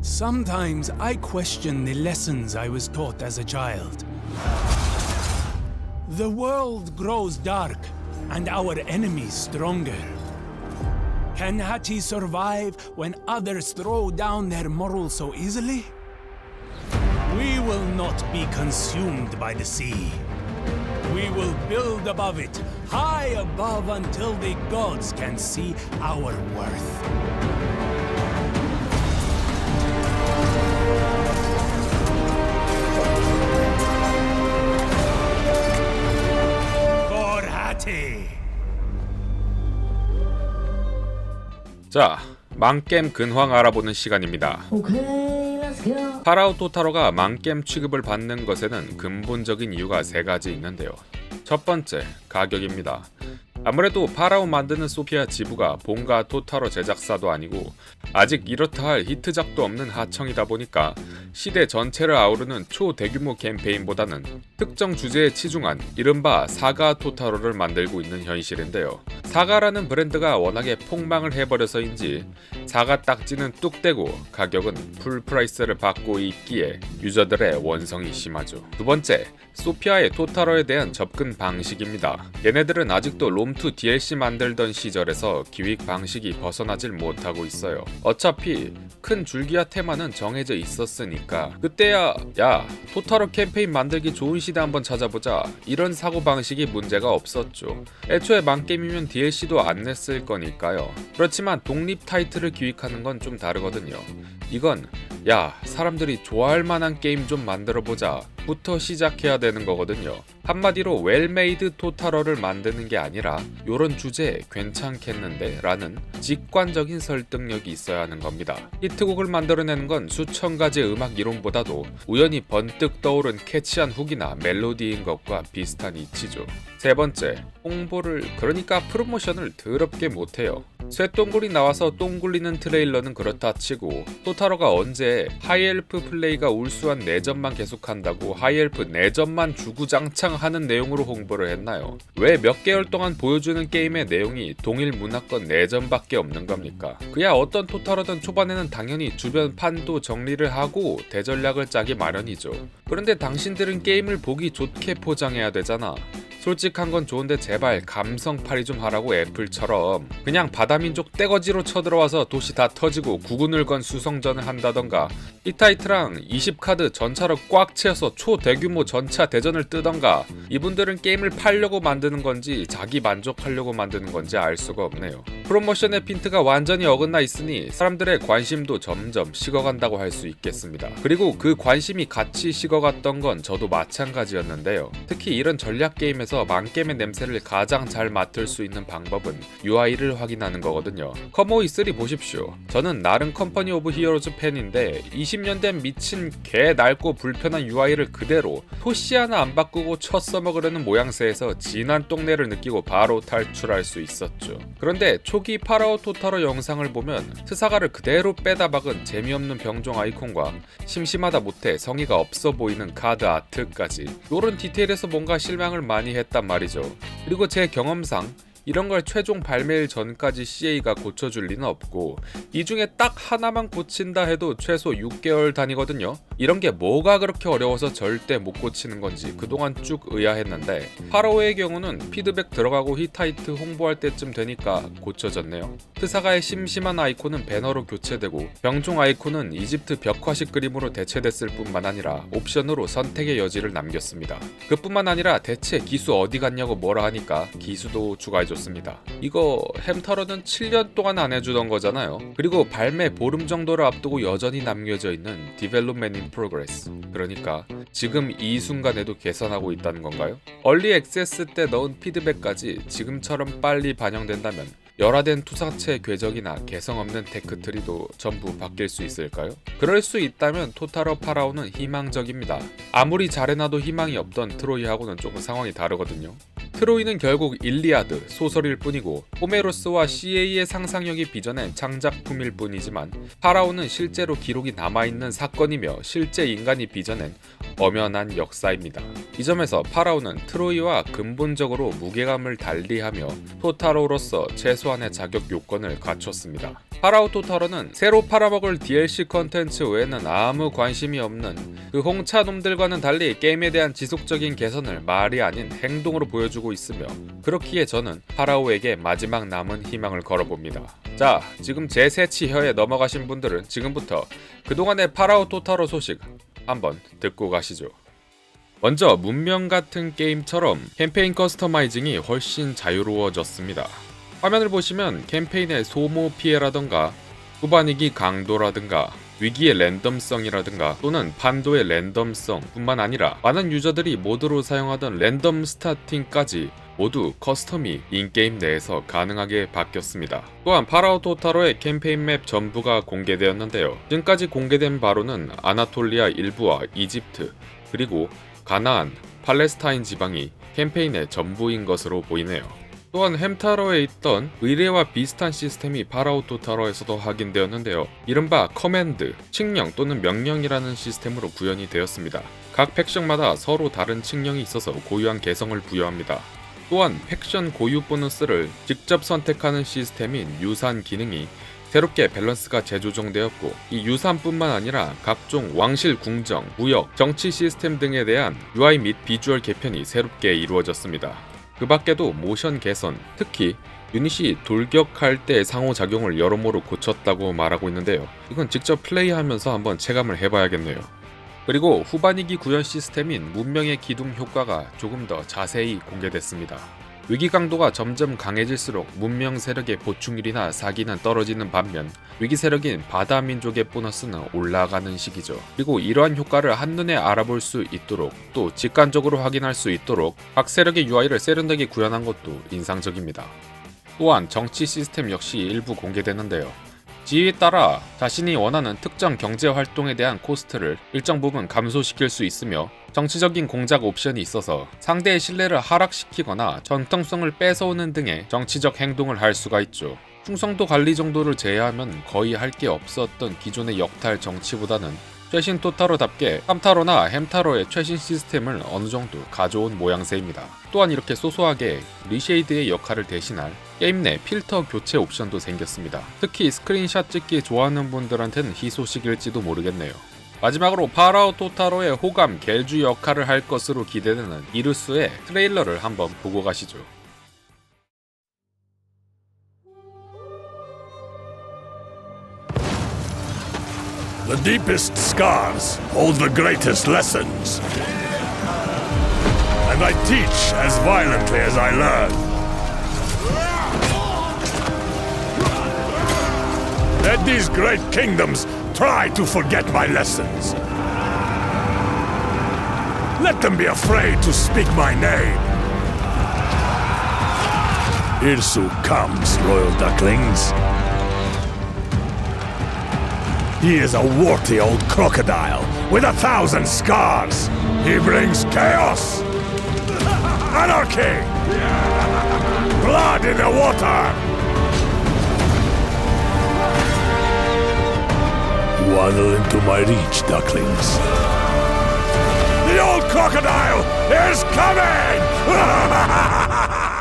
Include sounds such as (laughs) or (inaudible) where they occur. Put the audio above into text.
Sometimes I question the lessons I was taught as a child. The world grows dark and our enemies stronger. Can Hati survive when others throw down their morals so easily? We will not be consumed by the sea. We will build above it, high above until the gods can see our worth. 자, 망겜 근황 알아보는 시간입니다. 파라오 토타로가 망겜 취급을 받는 것에는 근본적인 이유가 세 가지 있는데요. 첫 번째, 가격입니다. 아무래도 파라오 만드는 소피아 지부가 본가 토타로 제작사도 아니고 아직 이렇다 할 히트작도 없는 하청이다 보니까 시대 전체를 아우르는 초대규모 캠페인보다는 특정 주제에 치중한 이른바 사가 토타로를 만들고 있는 현실인데요. 사가라는 브랜드가 워낙에 폭망을 해버려서인지 사가 딱지는 뚝 떼고 가격은 풀 프라이스를 받고 있기에 유저들의 원성이 심하죠. 두 번째, 소피아의 토타로에 대한 접근 방식입니다. 얘네들은 아직도 롬2 DLC 만들던 시절에서 기획 방식이 벗어나질 못하고 있어요. 어차피 큰 줄기와 테마는 정해져 있었으니까 그때야 야 토타로 캠페인 만들기 좋은 시대 한번 찾아보자 이런 사고 방식이 문제가 없었죠. 애초에 망게임이면 DLC도 안 냈을 거니까요. 그렇지만 독립 타이틀을 기획하는 건 좀 다르거든요. 이건 야 사람들이 좋아할 만한 게임 좀 만들어 보자 부터 시작해야 되는 거거든요. 한마디로 웰메이드 토타러를 만드는 게 아니라 요런 주제 괜찮겠는데 라는 직관적인 설득력이 있어야 하는 겁니다. 히트곡을 만들어내는 건 수천 가지의 음악 이론보다도 우연히 번뜩 떠오른 캐치한 훅이나 멜로디인 것과 비슷한 이치죠. 세 번째, 홍보를 그러니까 프로모션을 더럽게 못해요. 쇠똥굴이 나와서 똥 굴리는 트레일러는 그렇다 치고 토타로가 언제 하이엘프 플레이가 울수한 내전만 계속한다고 하이엘프 내전만 주구장창 하는 내용으로 홍보를 했나요? 왜 몇 개월 동안 보여주는 게임의 내용이 동일 문화권 내전밖에 없는 겁니까? 그야 어떤 토타로든 초반에는 당연히 주변 판도 정리를 하고 대전략을 짜기 마련이죠. 그런데 당신들은 게임을 보기 좋게 포장해야 되잖아. 솔직한 건 좋은데 제발 감성팔이 좀 하라고 애플처럼. 그냥 바다민족 떼거지로 쳐들어와서 도시 다 터지고 구군을 건 수성전을 한다던가. 히타이트랑 20카드 전차로 꽉 채워서 초대규모 전차 대전을 뜨던가. 이분들은 게임을 팔려고 만드는 건지 자기 만족하려고 만드는 건지 알 수가 없네요. 프로모션의 핀트가 완전히 어긋나 있으니 사람들의 관심도 점점 식어간다고 할 수 있겠습니다. 그리고 그 관심이 같이 식어갔던 건 저도 마찬가지였는데요. 특히 이런 전략 게임에서 망겜의 냄새를 가장 잘 맡을 수 있는 방법은 UI를 확인하는 거거든요. 커모이3 보십시오. 저는 나름 컴퍼니 오브 히어로즈 팬인데 20년 된 미친 개 낡고 불편한 UI를 그대로 토시 하나 안 바꾸고 쳐 써먹으려는 모양새에서 진한 똥내를 느끼고 바로 탈출할 수 있었죠. 그런데 초기 파라오 토타로 영상을 보면 스사가를 그대로 빼다 박은 재미없는 병종 아이콘과 심심하다 못해 성의가 없어 보이는 카드 아트까지 요런 디테일에서 뭔가 실망을 많이 했단 말이죠. 그리고 제 경험상 이런 걸 최종 발매일 전까지 CA가 고쳐줄 리는 없고 이 중에 딱 하나만 고친다 해도 최소 6개월 단위거든요. 이런 게 뭐가 그렇게 어려워서 절대 못 고치는 건지 그동안 쭉 의아했는데 파로의 경우는 피드백 들어가고 히타이트 홍보할 때쯤 되니까 고쳐졌네요. 트사가의 심심한 아이콘은 배너로 교체되고 병종 아이콘은 이집트 벽화식 그림으로 대체됐을 뿐만 아니라 옵션으로 선택의 여지를 남겼습니다. 그뿐만 아니라 대체 기수 어디 갔냐고 뭐라 하니까 기수도 추가해줬습니다. 이거 햄터러는 7년 동안 안 해주던 거잖아요. 그리고 발매 보름 정도를 앞두고 여전히 남겨져 있는 Development in Progress. 그러니까 지금 이 순간에도 개선하고 있다는 건가요? 얼리 액세스 때 넣은 피드백까지 지금처럼 빨리 반영된다면 열화된 투사체 궤적이나 개성 없는 테크트리도 전부 바뀔 수 있을까요? 그럴 수 있다면 토타로 파라오는 희망적입니다. 아무리 잘해놔도 희망이 없던 트로이하고는 조금 상황이 다르거든요. 트로이는 결국 일리아드 소설일 뿐이고 호메로스와 CA의 상상력이 빚어낸 창작품일 뿐이지만 파라오는 실제로 기록이 남아있는 사건이며 실제 인간이 빚어낸 엄연한 역사입니다. 이 점에서 파라오는 트로이와 근본적으로 무게감을 달리하며 토타로로서 최소한의 자격 요건을 갖췄습니다. 파라오 토타로는 새로 팔아먹을 DLC 컨텐츠 외에는 아무 관심이 없는 그 홍차 놈들과는 달리 게임에 대한 지속적인 개선을 말이 아닌 행동으로 보여주고 있으며 그렇기에 저는 파라오에게 마지막 남은 희망을 걸어봅니다. 자, 지금 제 새치혀에 넘어가신 분들은 지금부터 그동안의 파라오 토타로 소식 한번 듣고 가시죠. 먼저 문명 같은 게임처럼 캠페인 커스터마이징이 훨씬 자유로워졌습니다. 화면을 보시면 캠페인의 소모 피해라던가 후반위기 강도라든가 위기의 랜덤성이라든가 또는 판도의 랜덤성 뿐만 아니라 많은 유저들이 모드로 사용하던 랜덤 스타팅까지 모두 커스텀이 인게임 내에서 가능하게 바뀌었습니다. 또한 파라오 토타로의 캠페인 맵 전부가 공개되었는데요. 지금까지 공개된 바로는 아나톨리아 일부와 이집트 그리고 가나안, 팔레스타인 지방이 캠페인의 전부인 것으로 보이네요. 또한 햄타로에 있던 의뢰와 비슷한 시스템이 파라오 토타로에서도 확인되었는데요. 이른바 커맨드, 칙령 또는 명령이라는 시스템으로 구현이 되었습니다. 각 팩션마다 서로 다른 칙령이 있어서 고유한 개성을 부여합니다. 또한 팩션 고유 보너스를 직접 선택하는 시스템인 유산 기능이 새롭게 밸런스가 재조정되었고 이 유산뿐만 아니라 각종 왕실 궁정, 무역, 정치 시스템 등에 대한 UI 및 비주얼 개편이 새롭게 이루어졌습니다. 그 밖에도 모션 개선, 특히 유닛이 돌격할 때 상호작용을 여러모로 고쳤다고 말하고 있는데요. 이건 직접 플레이하면서 한번 체감을 해봐야겠네요. 그리고 후반위기 구현 시스템인 문명의 기둥 효과가 조금 더 자세히 공개됐습니다. 위기 강도가 점점 강해질수록 문명 세력의 보충률이나 사기는 떨어지는 반면 위기 세력인 바다 민족의 보너스는 올라가는 시기죠. 그리고 이러한 효과를 한눈에 알아볼 수 있도록 또 직관적으로 확인할 수 있도록 각 세력의 UI를 세련되게 구현한 것도 인상적입니다. 또한 정치 시스템 역시 일부 공개되는데요. 지위에 따라 자신이 원하는 특정 경제 활동에 대한 코스트를 일정 부분 감소시킬 수 있으며 정치적인 공작 옵션이 있어서 상대의 신뢰를 하락시키거나 전통성을 뺏어오는 등의 정치적 행동을 할 수가 있죠. 충성도 관리 정도를 제외하면 거의 할 게 없었던 기존의 역탈 정치보다는 최신 토타로답게 함타로나 햄타로의 최신 시스템을 어느 정도 가져온 모양새입니다. 또한 이렇게 소소하게 리쉐이드의 역할을 대신할 게임 내 필터 교체 옵션도 생겼습니다. 특히 스크린샷 찍기 좋아하는 분들한테는 희소식일지도 모르겠네요. 마지막으로 파라오 토타로의 호감 겔주 역할을 할 것으로 기대되는 이루스의 트레일러를 한번 보고 가시죠. Try to forget my lessons. Let them be afraid to speak my name. Irsu comes, royal ducklings. He is a warty old crocodile with a thousand scars. He brings chaos, (laughs) anarchy, (laughs) blood in the water. Waddle into my reach, ducklings. The old crocodile is coming! (laughs)